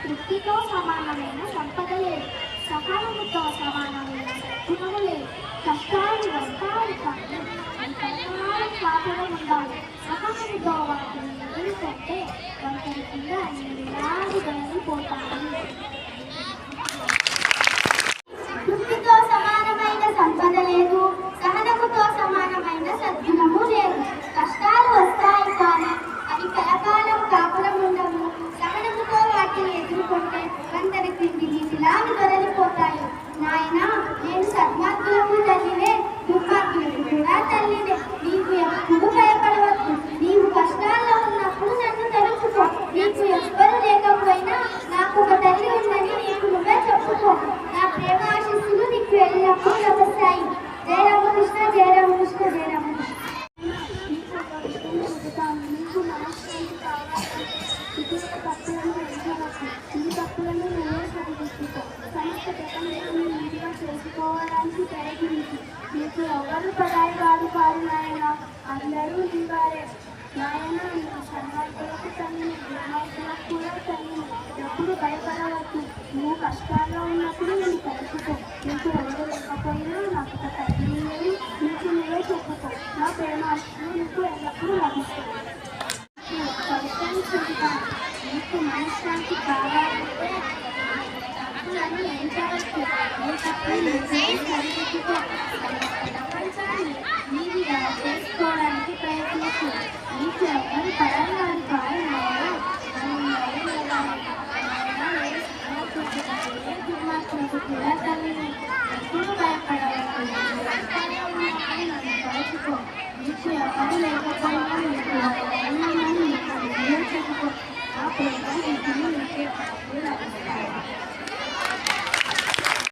తృప్తితో సమానమైన సంపద లేదు సహనముతో సమానమైన సద్గుణము కష్టాలు వస్తాయి కానీ ఈ ఉండాలి సహనముతో వాటిని ఎదుర్కొంటే వంటరి కింద ఎలాంటి వెళ్ళిపోతాయి తృప్తితో సమానమైన సంపద లేదు సహనముతో సమానమైన సద్గుణము లేదు కష్టాలు వస్తాయి కానీ అవి కలకాలం కాపురం ఉండవు సహనముతో వాటిని ఎదుర్కొంటే అందరి క్రింది నీటిలాగా వదిలిపోతాయి నాయన సన్మార్గులకు తల్లినే దుర్మార్గులకు కూడా తల్లినే నీకు ఎప్పుడు భయపడవద్దు. నీవు కష్టాల్లో ఉన్నప్పుడు నన్ను తలుచుకో. నీకు ఎవ్వరు లేకపోయినా నాకు ఒక తల్లి ఉందని నీకు నువ్వే చెప్పుకో. నా ప్రేమ ఆశీస్సులు నీకు ఎల్లప్పుడూ లభిస్తాయి. జయ రామకృష్ణ జయ రామకృష్ణ జయ రామకృష్ణ. ఇది తప్పులను ఎంచవచ్చు ఈ తప్పులను నువ్వే సరిదిద్దుకో చేసుకోవడానికి ప్రయత్నించి నీకు ఎవరు పడాయి వారు కాదు నాయన అందరూ నీవారే నాయన నీకు సన్మార్గులకు తల్లిని దుర్మార్గులకు కూడా తల్లిని ఎప్పుడు భయపడవద్దు. నువ్వు కష్టాల్లో ఉన్నప్పుడు నేను కలుపుకో నీకు ఎవరు లేకపోయినా నాకు తల్లి లేదు నీకు నువ్వే చెప్పుకో. నా ప్రేమ ఆశలు నీకు ఎల్లప్పుడూ లభిస్తుంది మీదిగా చేసుకోవడానికి ప్రయత్నిస్తూ ఈ చెమ్మని